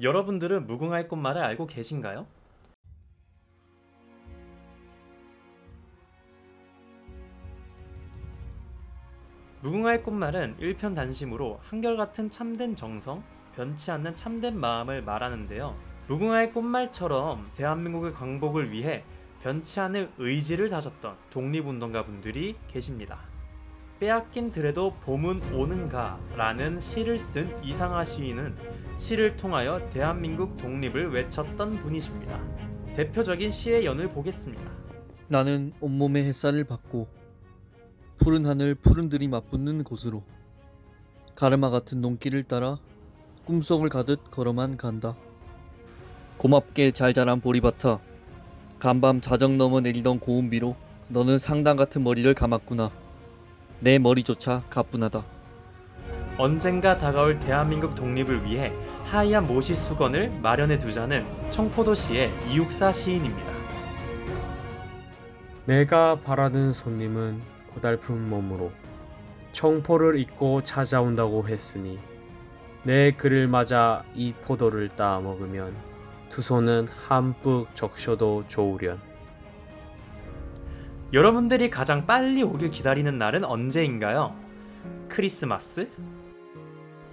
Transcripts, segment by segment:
여러분들은 무궁화의 꽃말을 알고 계신가요? 무궁화의 꽃말은 일편 단심으로 한결같은 참된 정성, 변치 않는 참된 마음을 말하는데요. 무궁화의 꽃말처럼 대한민국의 광복을 위해 변치 않을 의지를 다졌던 독립운동가 분들이 계십니다. 빼앗긴 들에도 봄은 오는가 라는 시를 쓴 이상하 시인은 시를 통하여 대한민국 독립을 외쳤던 분이십니다. 대표적인 시의 연을 보겠습니다. 나는 온몸에 햇살을 받고 푸른 하늘 푸른 들이 맞붙는 곳으로 가르마 같은 농길을 따라 꿈속을 가듯 걸어만 간다. 고맙게 잘 자란 보리밭아 간밤 자정 넘어 내리던 고운 비로 너는 상당 같은 머리를 감았구나. 내 머리조차 가뿐하다. 언젠가 다가올 대한민국 독립을 위해 하얀 모시 수건을 마련해 두자는 청포도시의 이육사 시인입니다. 내가 바라는 손님은 고달픈 몸으로 청포를 입고 찾아온다고 했으니 내 그를 맞아 이 포도를 따 먹으면 두 손은 한뿍 적셔도 좋으련 여러분들이 가장 빨리 오길 기다리는 날은 언제인가요? 크리스마스?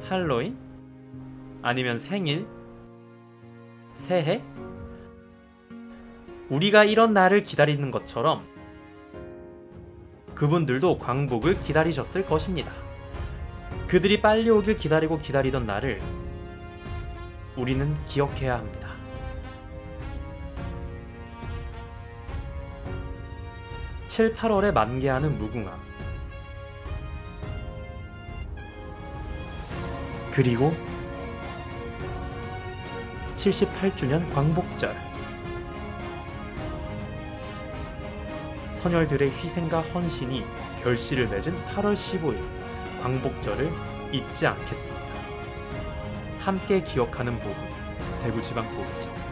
할로윈? 아니면 생일? 새해? 우리가 이런 날을 기다리는 것처럼 그분들도 광복을 기다리셨을 것입니다. 그들이 빨리 오길 기다리고 기다리던 날을 우리는 기억해야 합니다. 7, 8월에 만개하는 무궁화. 그리고 78주년 광복절. 선열들의 희생과 헌신이 결실을 맺은 8월 15일 광복절을 잊지 않겠습니다. 함께 기억하는 복음 대구지방복음청